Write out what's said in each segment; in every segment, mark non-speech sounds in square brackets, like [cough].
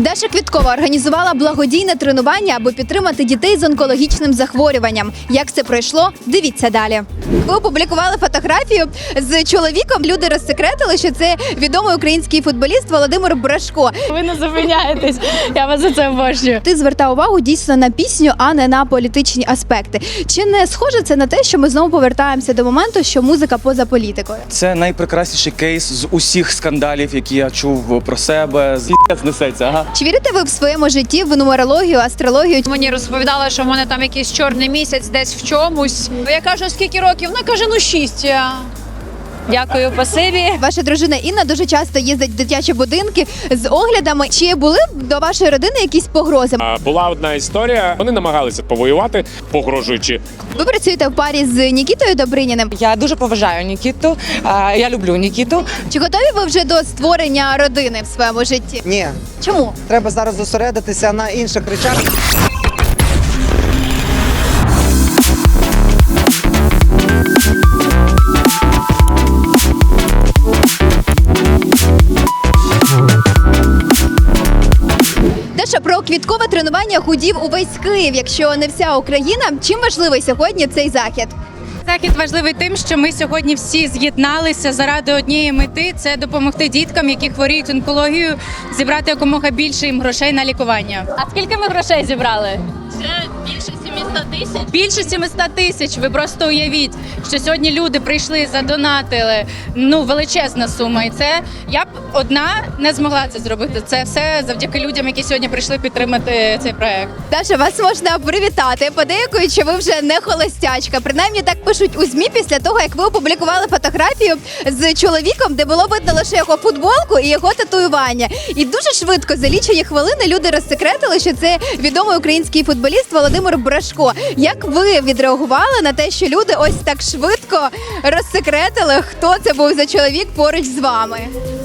Даша Квіткова організувала благодійне тренування, аби підтримати дітей з онкологічним захворюванням. Як це пройшло? Дивіться далі. Ви опублікували фотографію з чоловіком. Люди розсекретили, що це відомий український футболіст Володимир Брашко. Ви не зупиняєтесь. Я вас за це обожнюю. Ти звертав увагу дійсно на пісню, а не на політичні аспекти. Чи не схоже це на те, що ми знову повертаємося до моменту, що музика поза політикою? Це найпрекрасніший кейс з усіх скандалів, які я чув про себе. З несеться, ага. Чи вірите ви в своєму житті в нумерологію, астрологію? Мені розповідала, що в мене там якийсь чорний місяць десь в чомусь. Я кажу, скільки років? Вона каже, ну шість. Дякую, пасиві. Ваша дружина Інна дуже часто їздить в дитячі будинки з оглядами. Чи були б до вашої родини якісь погрози? А, Була одна історія. Вони намагалися повоювати, погрожуючи Ви працюєте в парі з Нікітою Добриніним. Я дуже поважаю Нікіту. а, Я люблю Нікіту. Чи готові ви вже до створення родини в своєму житті? Ні, Чому? треба зараз зосередитися на інших речах. Квіткове тренування худів увесь Київ, якщо не вся Україна. Чим важливий сьогодні цей захід? Захід важливий тим, що ми сьогодні всі з'єдналися заради однієї мети це допомогти діткам, які хворіють онкологією, зібрати якомога більше їм грошей на лікування. А скільки ми грошей зібрали? Більше 700 тисяч. Більше 700 тисяч. Ви просто уявіть, що сьогодні люди прийшли, задонатили. Ну величезна сума. І це я б одна не змогла це зробити. Це все завдяки людям, які сьогодні прийшли підтримати цей проект. Даша, вас можна привітати. Подейкують, що ви вже не холостячка. Принаймні так пишуть у змі після того, як ви опублікували фотографію з чоловіком, де було видно лише його футболку і його татуювання. І дуже швидко за лічені хвилини люди розсекретили, що це відомий український футболіст Володимир Брашко. Як ви відреагували на те, що люди ось так швидко розсекретили, хто це був за чоловік поруч з вами?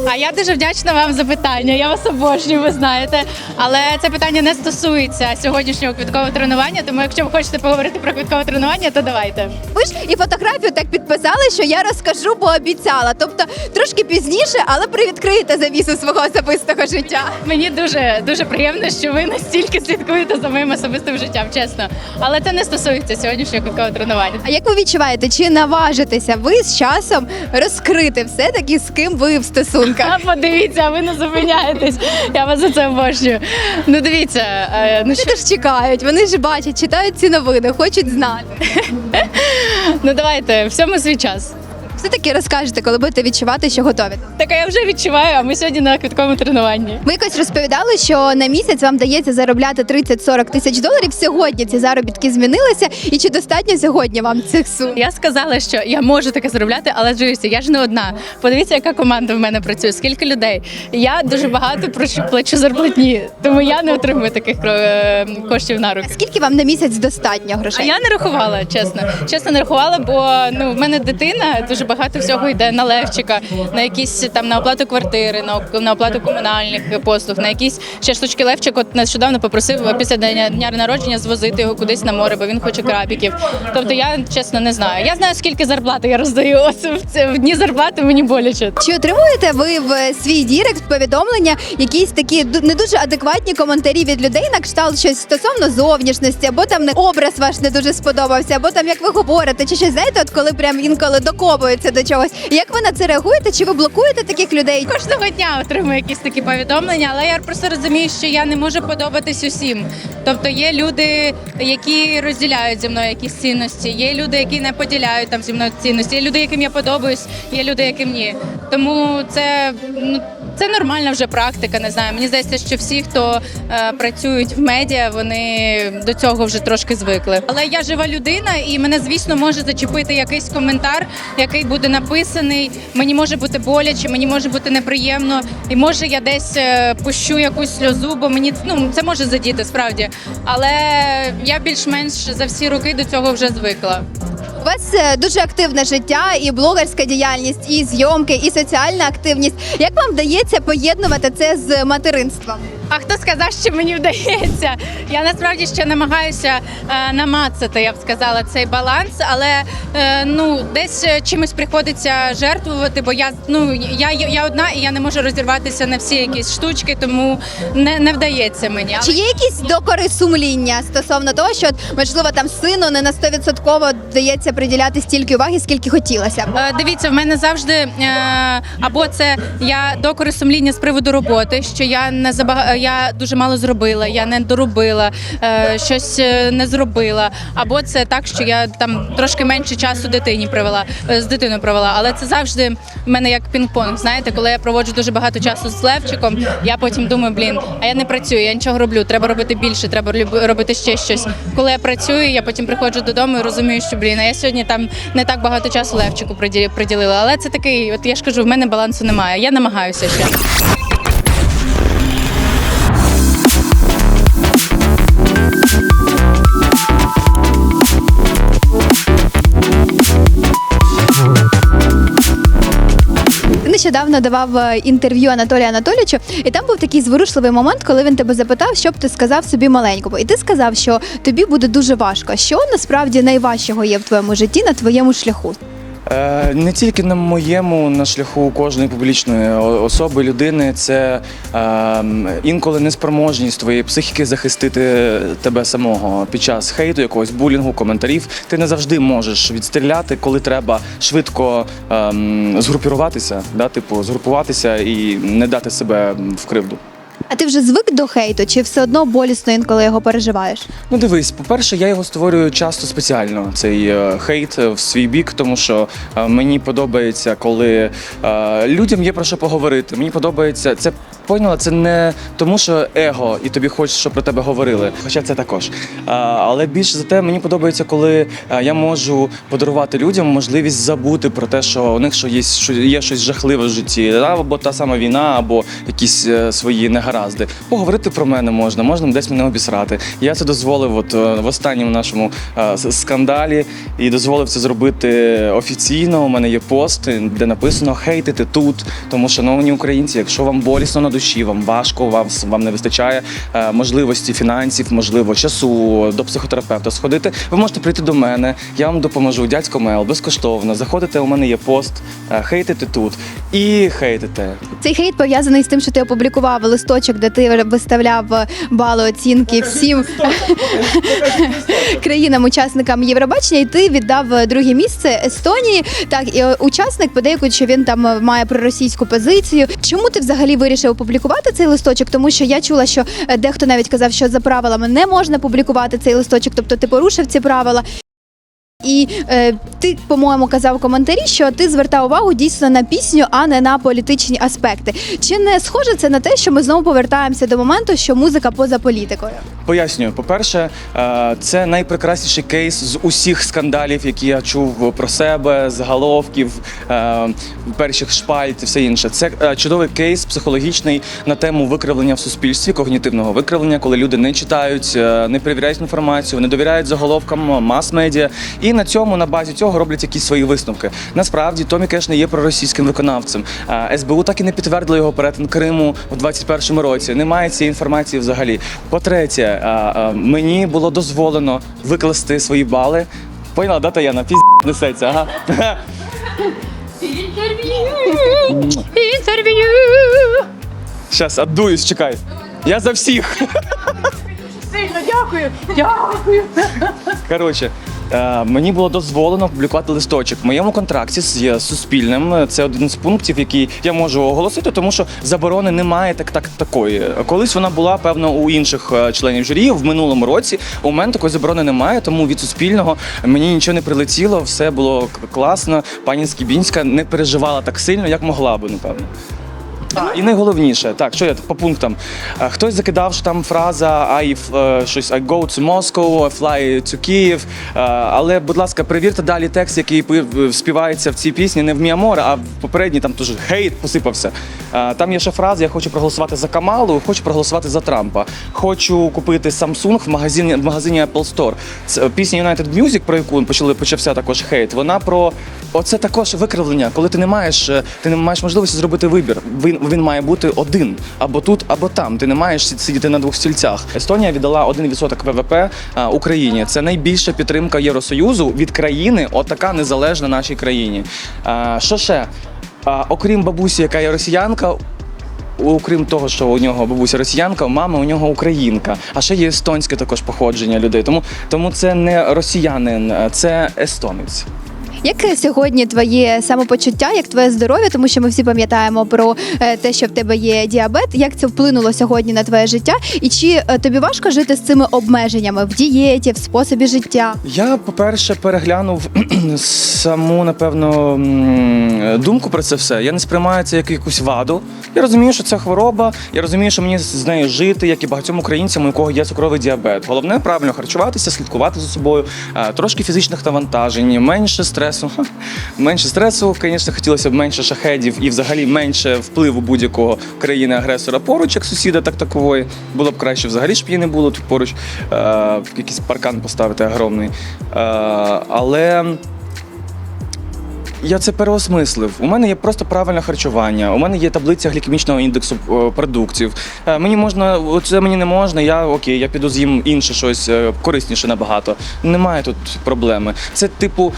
А я дуже вдячна вам за питання. Я вас обожнюю, ви знаєте. Але це питання не стосується сьогоднішнього квіткового тренування. Тому, якщо ви хочете поговорити про квіткове тренування, то давайте. Ви ж і фотографію так підписали, що я розкажу, бо обіцяла. Тобто трошки пізніше, але привідкриєте завісу свого особистого життя. Мені дуже дуже приємно, що ви настільки слідкуєте за моїм особистим життям, чесно. Але це не стосується сьогоднішнього квіткового тренування. А як ви відчуваєте, чи наважитеся ви з часом розкрити все таки з ким ви в стосунках? А подивіться, ви не зупиняєтесь. Я вас за це обожнюю. Ну дивіться, е, ну що Вони ж чекають, вони ж бачать, читають ці новини, хочуть знати. ну давайте, всьому свій час. Все таки розкажете, коли будете відчувати, що готові. Так а я вже відчуваю, а ми сьогодні на квітковому тренуванні. Ви якось розповідали, що на місяць вам дається заробляти 30-40 тисяч доларів. Сьогодні ці заробітки змінилися. І чи достатньо сьогодні вам цих сум? Я сказала, що я можу таке заробляти, але дивіться, я ж не одна. Подивіться, яка команда в мене працює, скільки людей. Я дуже багато плачу зарплатні, тому я не отримую таких е, коштів на руки. Скільки вам на місяць достатньо А грошей? я не рахувала, чесно. Чесно, не рахувала, бо ну в мене дитина дуже багато всього йде на левчика, на якісь там на оплату квартири, на, на оплату комунальних послуг, на якісь ще штучки левчик. От нещодавно попросив після дня, дня народження звозити його кудись на море, бо він хоче крабіків. Тобто я чесно не знаю. Я знаю, скільки зарплати я роздаю. Ось в, дні зарплати мені боляче. Чи отримуєте ви в свій дірект повідомлення якісь такі не дуже адекватні коментарі від людей на кшталт щось стосовно зовнішності, або там не образ ваш не дуже сподобався, або там як ви говорите, чи щось знаєте, от коли прям інколи докопуються до чогось. Як ви на це реагуєте? Чи ви блокуєте таких людей? Кожного дня отримую якісь такі повідомлення, але я просто розумію, що я не можу подобатись усім. Тобто є люди, які розділяють зі мною якісь цінності, є люди, які не поділяють там зі мною цінності, є люди, яким я подобаюсь, є люди, яким ні. Тому це ну. Це нормальна вже практика, не знаю. Мені здається, що всі, хто е, працюють в медіа, вони до цього вже трошки звикли. Але я жива людина, і мене, звісно, може зачепити якийсь коментар, який буде написаний. Мені може бути боляче, мені може бути неприємно, і може я десь е, пущу якусь сльозу, бо мені ну це може задіти справді. Але я більш-менш за всі роки до цього вже звикла. Вас е, дуже активне життя, і блогерська діяльність, і зйомки, і соціальна активність. Як вам вдається поєднувати це з материнством? А хто сказав, що мені вдається? Я насправді ще намагаюся е, намацати, я б сказала, цей баланс, але е, ну десь е, чимось приходиться жертвувати, бо я ну я, я одна і я не можу розірватися на всі якісь штучки, тому не, не вдається мені. Чи є якісь докори сумління стосовно того, що можливо там сину не на 100% вдається приділяти стільки уваги, скільки хотілося? Е, Дивіться, в мене завжди е, або це я докори сумління з приводу роботи, що я не забага... я дуже мало зробила, я не доробила, е, щось е, не зробила. Або це так, що я там трошки менше часу дитині провела е, з дитиною провела. Але це завжди в мене як пінг-понг. Знаєте, коли я проводжу дуже багато часу з Левчиком, я потім думаю, блін, а я не працюю, я нічого роблю. Треба робити більше, треба робити ще щось. Коли я працюю, я потім приходжу додому і розумію, що блін, а я сьогодні там не так багато часу Левчику приді- приділила. Але це такий, от я ж кажу, в мене балансу немає. Я намагаюся ще. Нещодавно давав е, інтерв'ю Анатолію Анатолійовичу, і там був такий зворушливий момент, коли він тебе запитав, що б ти сказав собі маленькому. І ти сказав, що тобі буде дуже важко. Що насправді найважчого є в твоєму житті на твоєму шляху? Е, Не тільки на моєму, на шляху кожної публічної особи, людини, це е, інколи неспроможність твоєї психіки захистити тебе самого під час хейту, якогось булінгу, коментарів. Ти не завжди можеш відстріляти, коли треба швидко е, згрупіруватися, да, типу, згрупуватися і не дати себе в кривду. А ти вже звик до хейту, чи все одно болісно інколи його переживаєш? Ну дивись, по-перше, я його створюю часто спеціально, цей е, хейт е, в свій бік, тому що е, мені подобається, коли людям є про що поговорити. Мені подобається це. Поняла, це не тому, що его, і тобі хочеться, щоб про тебе говорили. Хоча це також. А, але більше за те, мені подобається, коли я можу подарувати людям можливість забути про те, що у них що є, що є щось жахливе в житті, або та сама війна, або якісь свої негаразди. Поговорити про мене можна, можна десь мене обісрати. Я це дозволив от е, в останньому нашому е, скандалі і дозволив це зробити офіційно. У мене є пост, де написано хейтити тут, тому шановні українці, якщо вам болісно на душі, вам важко, вам, вам не вистачає е, можливості фінансів, можливо, часу до психотерапевта сходити. Ви можете прийти до мене, я вам допоможу. Дядько Мел, безкоштовно. Заходите, у мене є пост, е, хейтити тут і хейтите. Цей хейт пов'язаний з тим, що ти опублікував листочок, де ти виставляв бали оцінки всім [laughs] країнам-учасникам Євробачення, і ти віддав друге місце Естонії. Так, і е, учасник подейкують, що він там е, має проросійську позицію. Чому ти взагалі вирішив опублікувати цей листочок? Тому що я чула, що е, дехто навіть казав, що за правилами не можна публікувати цей листочок, тобто ти порушив ці правила. І е, ти, по-моєму, казав у коментарі, що ти звертав увагу дійсно на пісню, а не на політичні аспекти. Чи не схоже це на те, що ми знову повертаємося до моменту, що музика поза політикою? Пояснюю, по-перше, е, це найпрекрасніший кейс з усіх скандалів, які я чув про себе, заголовків, е, перших шпальт і все інше. Це е, чудовий кейс психологічний на тему викривлення в суспільстві, когнітивного викривлення, коли люди не читають, не перевіряють інформацію, не довіряють заголовкам мас-медіа. І на цьому, на базі цього роблять якісь свої висновки. Насправді Томі Кеш не є проросійським виконавцем. Е, СБУ так і не підтвердило його перетин Криму у 21-му році. Немає цієї інформації взагалі. По-третє, е, е, мені було дозволено викласти свої бали. Поняла, да, Таяна? Пізд несеться, ага. Інтерв'ю. Щас, отдуюсь, чекай. Я за всіх. Сильно дякую. Дякую. Коротше, мені було дозволено публікувати листочок. В моєму контракті з суспільним. Це один з пунктів, який я можу оголосити, тому що заборони немає так, так такої. Колись вона була певно у інших е, членів журі в минулому році. У мене такої заборони немає, тому від суспільного мені нічого не прилетіло, все було класно. Пані Скібінська не переживала так сильно, як могла би, напевно. І найголовніше, так, що я по пунктам. Е, Хтось закидав, що там фраза I е, щось I go to Moscow, I fly to Kyiv. Е, Але, будь ласка, перевірте далі текст, який пи- співається в цій пісні, не в Міаморе, а в попередній там теж хейт посипався. Е, Там є ще фраза: я хочу проголосувати за Камалу, хочу проголосувати за Трампа. Хочу купити Samsung в магазині в магазині Apple Store. Це пісня United Music, про яку почали почався також хейт. Вона про оце також викривлення, коли ти не маєш, е, ти не маєш можливості зробити вибір. Ви він, він має бути один або тут, або там. Ти не маєш сидіти на двох стільцях. Естонія віддала 1% ВВП Україні. Це найбільша підтримка Євросоюзу від країни, отака незалежна нашій країні. Що ще? Окрім бабусі, яка є росіянка. Окрім того, що у нього бабуся росіянка, мама у нього українка. А ще є естонське також походження людей. Тому, тому це не росіянин, це естонець. Яке сьогодні твоє самопочуття, як твоє здоров'я? Тому що ми всі пам'ятаємо про е, те, що в тебе є діабет. Як це вплинуло сьогодні на твоє життя? І чи е, тобі важко жити з цими обмеженнями в дієті, в способі життя? Я, по-перше, переглянув [clears throat] саму, напевно, думку про це все. Я не сприймаю це як якусь ваду. Я розумію, що це хвороба. Я розумію, що мені з нею жити, як і багатьом українцям, у кого є цукровий діабет. Головне правильно харчуватися, слідкувати за собою, е, трошки фізичних навантажень, менше стресу. Ха, [laughs] Менше стресу, звісно, хотілося б менше шахедів і взагалі менше впливу будь-якого країни-агресора поруч, як сусіда, так такової. Було б краще взагалі, щоб її не було тут поруч. Е, якийсь паркан поставити огромний. Е, але. Я це переосмислив. У мене є просто правильне харчування. У мене є таблиця глікемічного індексу е, продуктів. Е, Мені можна, це мені не можна. Я окей, я піду з'їм інше щось е, корисніше набагато. Немає тут проблеми. Це типу,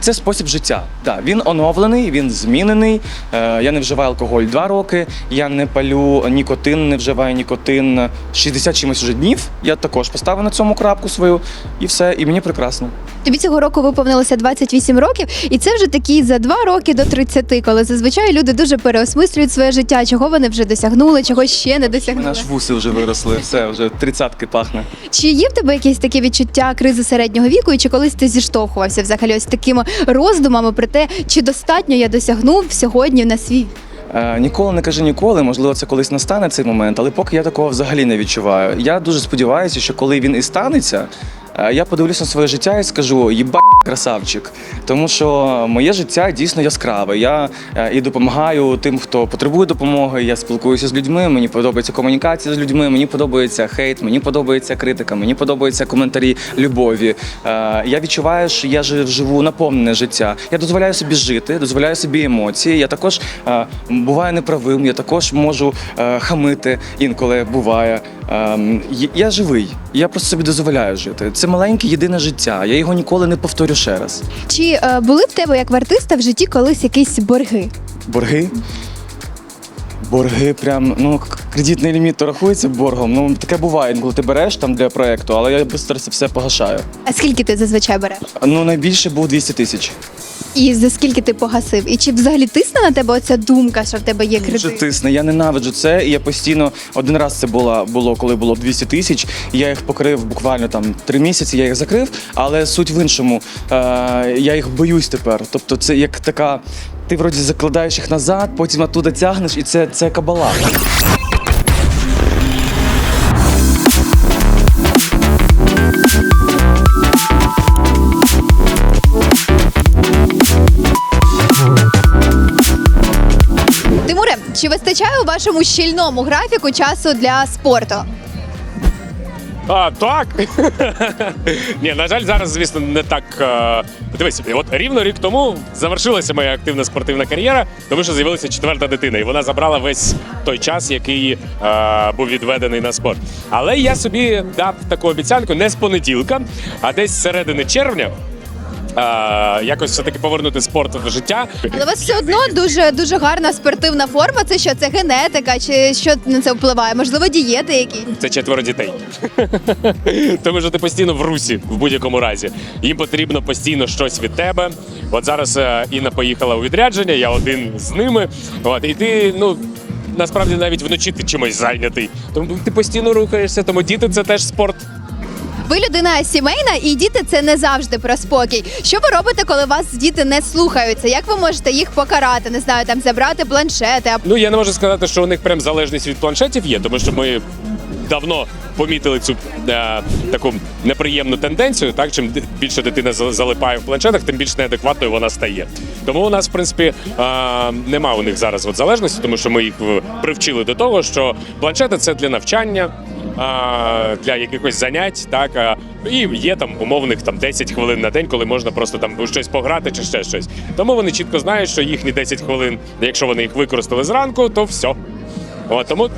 це спосіб життя. Да, він оновлений, він змінений. Я не вживаю алкоголь два роки. Я не палю нікотин, не вживаю нікотин 60 чимось вже днів. Я також поставив на цьому крапку свою, і все, і мені прекрасно. Тобі цього року виповнилося 28 років, і це вже такі за два роки до 30, коли зазвичай люди дуже переосмислюють своє життя, чого вони вже досягнули, чого ще не досягнули. нас вуси вже виросли, все вже тридцятки пахне. Чи є в тебе якесь таке відчуття кризи середнього віку, і чи колись ти зіштовхувався взагалі ось такими роздумами про те, чи достатньо я досягнув сьогодні на свій Е, Ніколи не кажи ніколи, можливо, це колись настане цей момент, але поки я такого взагалі не відчуваю. Я дуже сподіваюся, що коли він і станеться, е, я подивлюся на своє життя і скажу їба красавчик. Тому що моє життя дійсно яскраве. Я е, і допомагаю тим, хто потребує допомоги. Я спілкуюся з людьми. Мені подобається комунікація з людьми. Мені подобається хейт, мені подобається критика, мені подобаються коментарі любові. Е, Я відчуваю, що я живу наповнене життя. Я дозволяю собі жити, дозволяю собі емоції. Я також е, буваю неправим, я також можу хамити інколи буває. Ем, Я живий, я просто собі дозволяю жити. Це маленьке єдине життя. Я його ніколи не повторю ще раз. Чи е, були в тебе як в артиста в житті колись якісь борги? Борги. Борги, прям, ну, к- кредитний ліміт то рахується боргом. Ну, таке буває, коли ти береш там для проєкту, але я швидко це все погашаю. А скільки ти зазвичай береш? Ну, найбільше був 200 тисяч. І за скільки ти погасив? І чи взагалі тисне на тебе оця думка, що в тебе є Дуже тисне. Я ненавиджу це. І я постійно один раз це було, було коли було 200 тисяч. Я їх покрив буквально там три місяці. Я їх закрив, але суть в іншому. Е, я їх боюсь тепер. Тобто, це як така. Ти вроді закладаєш їх назад, потім оттуда тягнеш, і це, це кабала. Чи вистачає у вашому щільному графіку часу для спорту? А, так. [laughs] Ні, на жаль, зараз, звісно, не так. е, Дивись, от рівно рік тому завершилася моя активна спортивна кар'єра, тому що з'явилася четверта дитина, і вона забрала весь той час, який е, був відведений на спорт. Але я собі дав таку обіцянку не з понеділка, а десь з середини червня. Е, якось все таки повернути спорт в життя. Але у вас все одно дуже дуже гарна спортивна форма. Це що? Це генетика, чи що на це впливає? Можливо, дієти якісь? Це четверо дітей. [laughs] Тому що ти постійно в русі в будь-якому разі. Їм потрібно постійно щось від тебе. От зараз е, Інна поїхала у відрядження, я один з ними. От, і ти, ну. Насправді навіть вночі ти чимось зайнятий. Тому ти постійно рухаєшся, тому діти це теж спорт. Ви людина сімейна, і діти це не завжди про спокій. Що ви робите, коли вас діти не слухаються? Як ви можете їх покарати? Не знаю, там забрати планшети, Ну я не можу сказати, що у них прям залежність від планшетів є, тому що ми давно помітили цю е, таку неприємну тенденцію. Так, чим більше дитина за- залипає в планшетах, тим більш неадекватною вона стає. Тому у нас, в принципі, е, нема у них зараз от залежності, тому що ми їх привчили до того, що планшети це для навчання. Для якихось занять, так І є там умовних там 10 хвилин на день, коли можна просто там щось пограти чи ще щось. Тому вони чітко знають, що їхні 10 хвилин, якщо вони їх використали зранку, то все. От, тому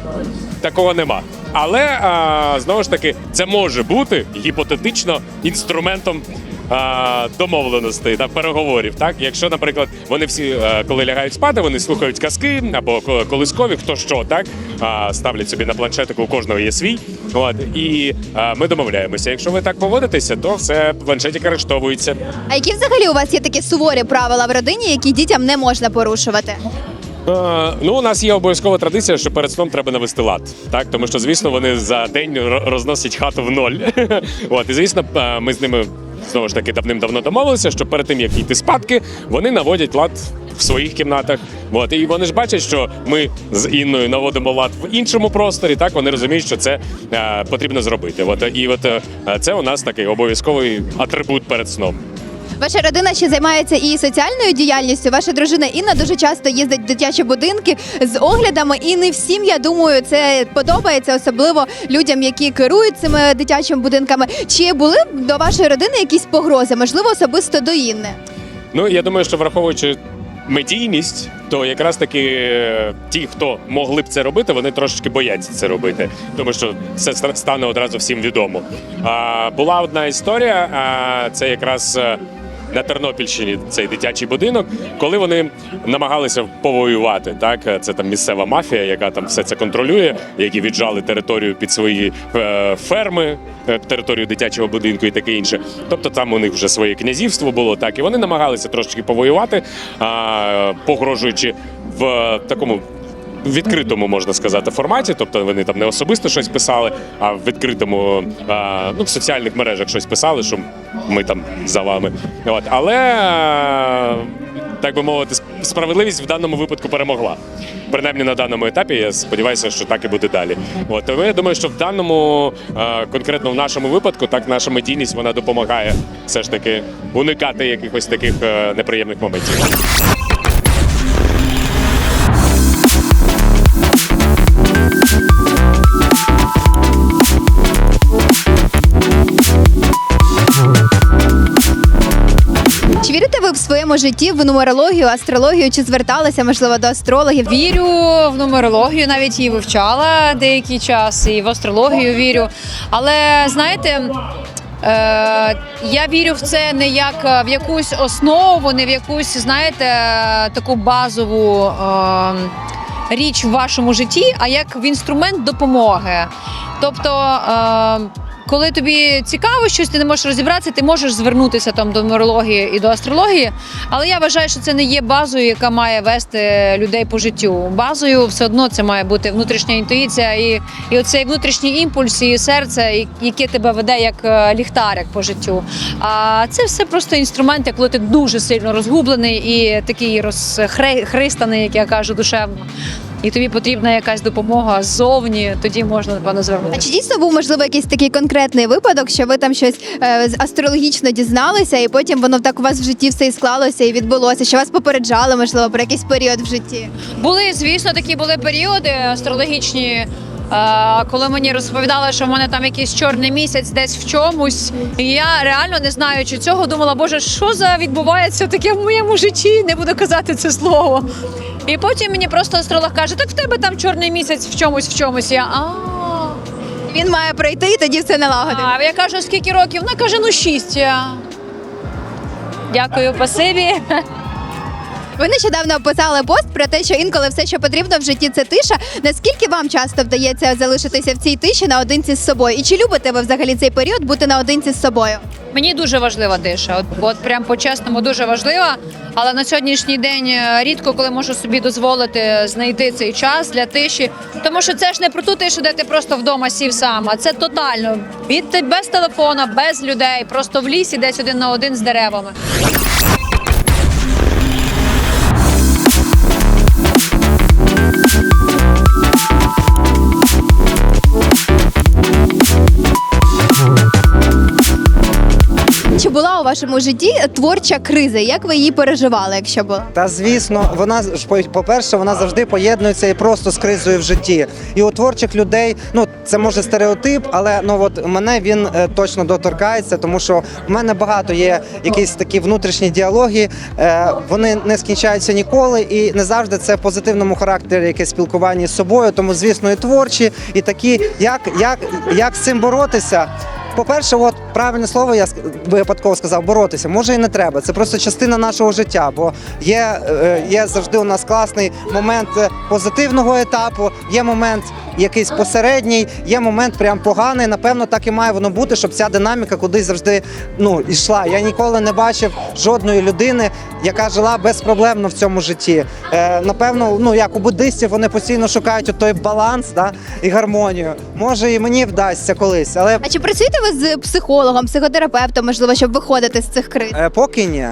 такого нема. Але а, знову ж таки, це може бути гіпотетично інструментом. А, Домовленостей та переговорів, так якщо, наприклад, вони всі, е, коли лягають спати, вони слухають казки або ко- колискові, хто що, так а, ставлять собі на планшетику, у кожного є свій. От і а, ми домовляємося. Якщо ви так поводитеся, то все планшетик арештовується. А які взагалі у вас є такі суворі правила в родині, які дітям не можна порушувати? Е, ну, у нас є обов'язкова традиція, що перед сном треба навести лад. Так, тому що, звісно, вони за день розносять хату в ноль. [laughs] От, і звісно, е, ми з ними знову ж таки давним-давно домовилися, що перед тим як йти спадки, вони наводять лад в своїх кімнатах. От, і вони ж бачать, що ми з Інною наводимо лад в іншому просторі. Так вони розуміють, що це е, потрібно зробити. От і от е, це у нас такий обов'язковий атрибут перед сном. Ваша родина ще займається і соціальною діяльністю. Ваша дружина Інна дуже часто їздить в дитячі будинки з оглядами, і не всім, я думаю, це подобається, особливо людям, які керують цими дитячими будинками. Чи були до вашої родини якісь погрози, можливо, особисто до Інни? Ну я думаю, що враховуючи медійність, то якраз таки е, ті, хто могли б це робити, вони трошечки бояться це робити, тому що це ста- стане одразу всім відомо. А, була одна історія, а, це якраз. На Тернопільщині цей дитячий будинок, коли вони намагалися повоювати, так це там місцева мафія, яка там все це контролює, які віджали територію під свої е, ферми, е, територію дитячого будинку і таке інше. Тобто там у них вже своє князівство було так, і вони намагалися трошечки повоювати, погрожуючи в такому. Відкритому можна сказати форматі, тобто вони там не особисто щось писали, а в відкритому а, ну в соціальних мережах щось писали, що ми там за вами. От але так би мовити, справедливість в даному випадку перемогла. Принаймні на даному етапі. Я сподіваюся, що так і буде далі. От тому я думаю, що в даному конкретно в нашому випадку, так наша медійність вона допомагає все ж таки уникати якихось таких е, неприємних моментів. Своєму житті в нумерологію, астрологію? Чи зверталися можливо до астрологів? Вірю в нумерологію, навіть її вивчала деякий час, і в астрологію вірю. Але знаєте. Е, я вірю в це не як е, в якусь основу, не в якусь, знаєте, таку базову е, річ в вашому житті, а як в інструмент допомоги. Тобто, е, коли тобі цікаво щось, ти не можеш розібратися, ти можеш звернутися там до нумерології і до астрології. Але я вважаю, що це не є базою, яка має вести людей по життю. Базою все одно це має бути внутрішня інтуїція і, і оцей внутрішній імпульс, і серце, яке тебе веде як е, ліхтарик по життю. А це все просто інструменти, коли ти дуже сильно розгублений і такий розхристаний, як я кажу, душевно. І тобі потрібна якась допомога ззовні, тоді можна напевно А чи дійсно був можливо якийсь такий конкретний випадок, що ви там щось е, астрологічно дізналися, і потім воно так у вас в житті все і склалося і відбулося? Що вас попереджали, можливо, про якийсь період в житті? Були, звісно, такі були періоди астрологічні. е, Коли мені розповідали, що в мене там якийсь чорний місяць десь в чомусь, і я реально не знаючи цього, думала, боже, що за відбувається таке в моєму житті? Не буду казати це слово. І потім мені просто астролог каже: так в тебе там чорний місяць в чомусь, в чомусь. Я а. Він має прийти і тоді все налагодити. А я кажу, скільки років? Вона каже, ну шість. Я... Дякую, пасибі. Ви нещодавно описали пост про те, що інколи все, що потрібно в житті, це тиша. Наскільки вам часто вдається залишитися в цій тиші наодинці з собою? І чи любите ви взагалі цей період бути наодинці з собою? Мені дуже важлива тиша. От, от прям по-чесному дуже важлива. Але на сьогоднішній день е, рідко коли можу собі дозволити знайти цей час для тиші. Тому що це ж не про ту тишу, де ти просто вдома сів сам, а це тотально від без телефона, без людей, просто в лісі, десь один на один з деревами. Була у вашому житті творча криза? Як ви її переживали, якщо була? Та звісно, вона ж по- по-перше, вона завжди поєднується і просто з кризою в житті. І у творчих людей, ну це може стереотип, але ну от мене він е, точно доторкається, тому що в мене багато є якісь такі внутрішні діалоги. Е, вони не скінчаються ніколи, і не завжди це в позитивному характері якесь спілкування з собою. Тому, звісно, і творчі, і такі, як, як, як з цим боротися. По-перше, от правильне слово я випадково сказав боротися. Може і не треба. Це просто частина нашого життя, бо є, е, є завжди у нас класний момент е, позитивного етапу, є момент якийсь посередній, є момент прям поганий. Напевно, так і має воно бути, щоб ця динаміка кудись завжди ну йшла. Я ніколи не бачив жодної людини, яка жила безпроблемно в цьому житті. Е, напевно, ну як у буддистів, вони постійно шукають той баланс да, і гармонію. Може, і мені вдасться колись, але А чи працюєте ви з психологом, психотерапевтом, можливо, щоб виходити з цих криз? Е, Поки ні.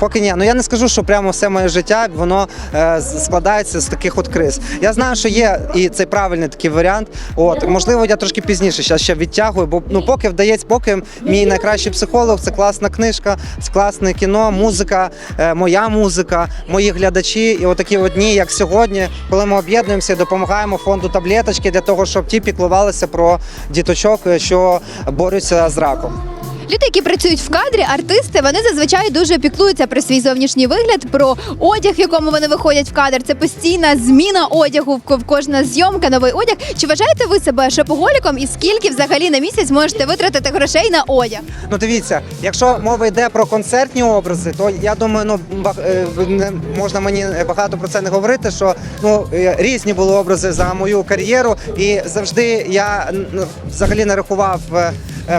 Поки ні. Ну я не скажу, що прямо все моє життя воно е, складається з таких от криз. Я знаю, що є і цей правильний такий варіант. От можливо, я трошки пізніше зараз ще відтягую, бо ну поки вдається, поки мій найкращий психолог це класна книжка, це класне кіно, музика, е, моя музика, мої глядачі. І отакі от дні, як сьогодні, коли ми об'єднуємося, допомагаємо фонду таблеточки для того, щоб ті піклувалися про діточок, що борються з раком. Люди, які працюють в кадрі, артисти, вони зазвичай дуже піклуються про свій зовнішній вигляд, про одяг, в якому вони виходять в кадр. Це постійна зміна одягу, в кожна зйомка, новий одяг. Чи вважаєте ви себе шопоголіком і скільки взагалі на місяць можете витратити грошей на одяг? Ну дивіться, якщо мова йде про концертні образи, то я думаю, ну е, можна мені багато про це не говорити. Що ну е, різні були образи за мою кар'єру, і завжди я ну, взагалі не рахував е,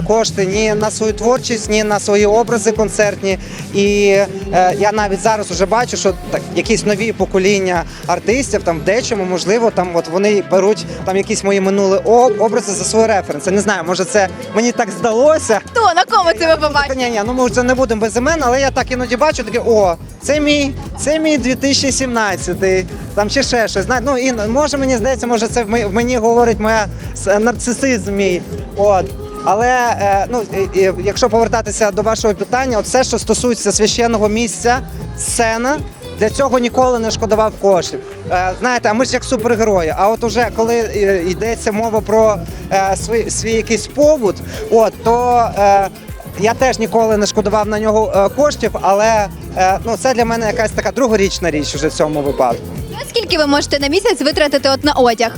кошти ні на свою творчість, ні на свої образи концертні. І е, я навіть зараз вже бачу, що так якісь нові покоління артистів там в дечому, можливо, там от вони беруть там якісь мої минулі образи за свої референси. Не знаю, може це мені так здалося. Хто на кому це ви побачите? Ні, ні, ну ми вже не будемо без імен, але я так іноді бачу, таке, о, це мій, це мій 2017, там чи ще щось. Знає, Ну і може мені здається, може це в мені говорить моя нарцисизм мій. От. Але е, ну, якщо повертатися до вашого питання, от все, що стосується священного місця, сцена. Для цього ніколи не шкодував коштів. Е, знаєте, а ми ж як супергерої. А от уже коли е, йдеться мова про свій, свій якийсь побут, от то я теж ніколи не шкодував на нього коштів, але ну це для мене якась така другорічна річ уже в цьому випадку. Скільки ви можете на місяць витратити от на одяг?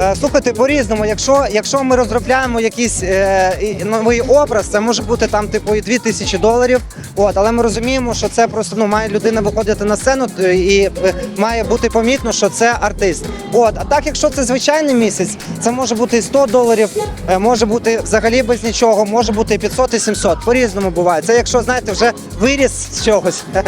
Е, Слухайте, по-різному, якщо, якщо ми розробляємо якийсь е, новий образ, це може бути там типу і 2 тисячі доларів. От, але ми розуміємо, що це просто ну має людина виходити на сцену і е, має бути помітно, що це артист. От, а так, якщо це звичайний місяць, це може бути і 100 доларів, е, може бути взагалі без нічого, може бути і 500 і 700. По-різному буває. Це якщо знаєте, вже виріс з чогось. [laughs]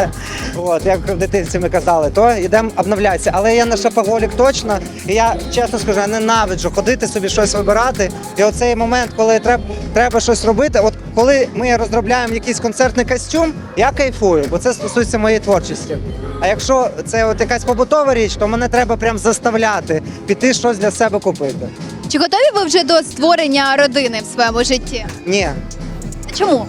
От, як в дитинстві ми казали, то йдемо обновлятися. Але я не шопоголік точно. І я чесно скажу, я ненавиджу ходити собі щось вибирати. І оцей момент, коли треба, треба щось робити, от коли ми розробляємо якийсь концертний костюм, я кайфую, бо це стосується моєї творчості. А якщо це от якась побутова річ, то мене треба прям заставляти піти щось для себе купити. Чи готові ви вже до створення родини в своєму житті? Ні. Чому?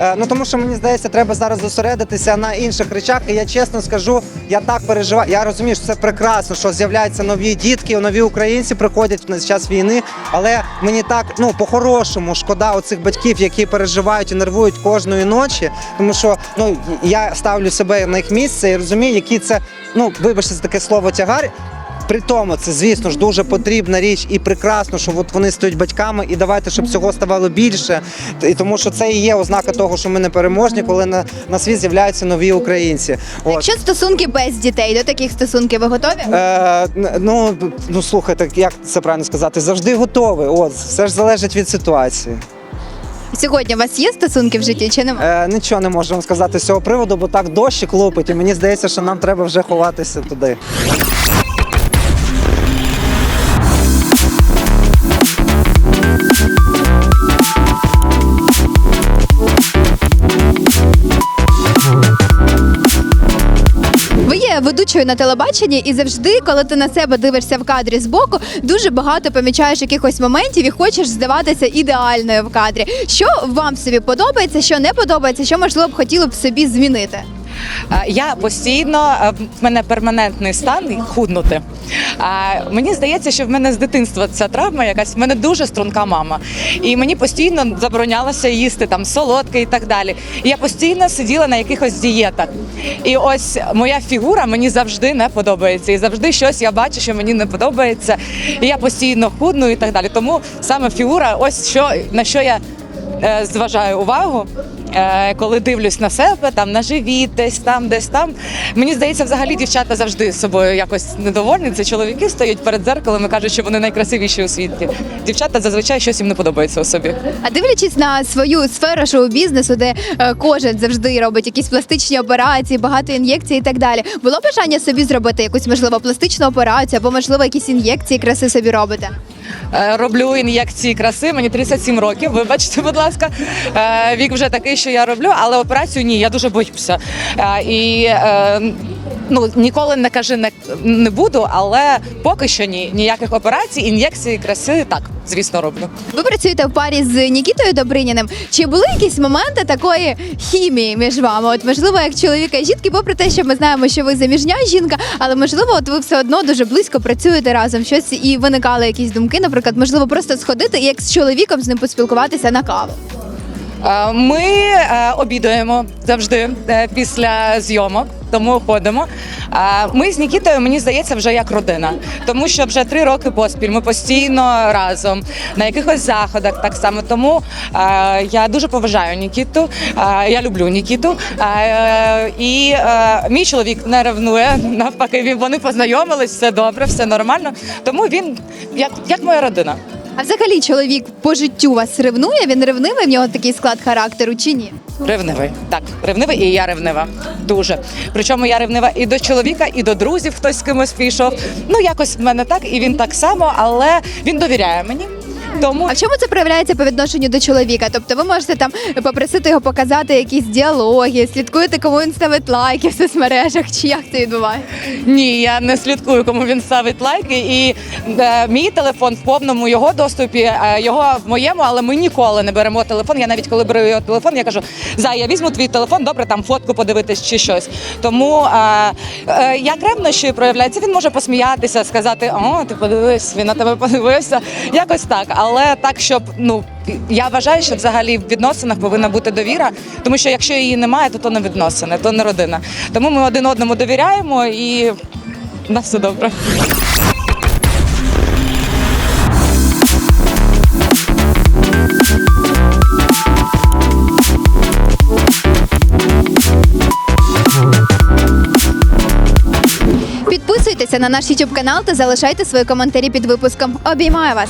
Е, Ну тому що мені здається, треба зараз зосередитися на інших речах. І я чесно скажу, я так переживаю. Я розумію, що це прекрасно, що з'являються нові дітки, нові українці приходять на час війни. Але мені так ну по-хорошому шкода оцих батьків, які переживають і нервують кожної ночі. Тому що ну я ставлю себе на їх місце і розумію, які це ну вибачте за таке слово тягар. При тому, це звісно ж дуже потрібна річ і прекрасно, що от вони стають батьками, і давайте, щоб цього ставало більше. І тому що це і є ознака того, що ми не переможні, коли на, на світ з'являються нові українці. От. Якщо стосунки без дітей, до таких стосунків ви готові? Е, ну, ну слухайте, як це правильно сказати, завжди готовий. От все ж залежить від ситуації. Сьогодні у вас є стосунки в житті чи немає? Е, нічого не можу вам сказати з цього приводу, бо так дощик лупить, і мені здається, що нам треба вже ховатися туди. Є ведучою на телебаченні, і завжди, коли ти на себе дивишся в кадрі збоку, дуже багато помічаєш якихось моментів і хочеш здаватися ідеальною в кадрі. Що вам собі подобається, що не подобається, що можливо б хотіли б собі змінити? Е, Я постійно е, в мене перманентний стан худнути. А Мені здається, що в мене з дитинства ця травма якась. В мене дуже струнка мама. І мені постійно заборонялося їсти там солодке і так далі. І я постійно сиділа на якихось дієтах. І ось моя фігура мені завжди не подобається. І завжди щось я бачу, що мені не подобається. І я постійно худну і так далі. Тому саме фігура, ось що на що я е, зважаю увагу. Е, коли дивлюсь на себе, там на живіт, десь там, десь там. Мені здається, взагалі дівчата завжди з собою якось недовольні. Це чоловіки стоять перед дзеркалом і кажуть, що вони найкрасивіші у світі. Дівчата зазвичай щось їм не подобається у собі. А дивлячись на свою сферу шоу-бізнесу, де е, кожен завжди робить якісь пластичні операції, багато ін'єкцій і так далі. Було бажання собі зробити якусь можливо пластичну операцію або можливо якісь ін'єкції краси собі робите? Е, Роблю ін'єкції краси. Мені 37 років. Вибачте, будь ласка. Е, Вік вже такий, що я роблю, але операцію ні, я дуже боюся. Е, І ну ніколи не кажи не, не буду, але поки що ні. Ніяких операцій, ін'єкції краси так, звісно, роблю. Ви працюєте в парі з Нікітою Добриніним. Чи були якісь моменти такої хімії між вами? От можливо, як чоловіка і жінки, попри те, що ми знаємо, що ви заміжня жінка, але можливо, от ви все одно дуже близько працюєте разом. Щось і виникали якісь думки, наприклад, можливо, просто сходити і як з чоловіком з ним поспілкуватися на каву. Е, Ми е, обідаємо завжди е, після зйомок, тому ходимо. Ми з Нікітою, мені здається, вже як родина, тому що вже три роки поспіль ми постійно разом на якихось заходах. Так само тому я дуже поважаю Нікіту. Я люблю Нікіту. І мій чоловік не ревнує. Навпаки, вони познайомились, все добре, все нормально. Тому він як, як моя родина. А взагалі чоловік по життю вас ревнує? Він ревнивий, в нього такий склад характеру чи ні? Ревнивий. Так, ревнивий і я ревнива. Дуже. Причому я ревнива і до чоловіка, і до друзів хтось з кимось пішов. Ну, якось в мене так, і він так само, але він довіряє мені. Тому А в чому це проявляється по відношенню до чоловіка? Тобто ви можете там попросити його показати якісь діалоги, слідкуєте, кому він ставить лайки в соцмережах, чи як це відбувається? ні, я не слідкую, кому він ставить лайки. І е, мій телефон в повному його доступі, е, його в моєму, але ми ніколи не беремо телефон. Я навіть коли беру його телефон, я кажу: Зай, я візьму твій телефон, добре, там фотку подивитись чи щось. Тому е, е, як ревнощі проявляється, він може посміятися, сказати: О, ти подивись, він на тебе подивився. Якось так. Але так, щоб ну. Я вважаю, що взагалі в відносинах повинна бути довіра, тому що якщо її немає, то то не відносини, то не родина. Тому ми один одному довіряємо і у нас все добре. Підписуйтеся на наш YouTube канал та залишайте свої коментарі під випуском. Обіймаю вас!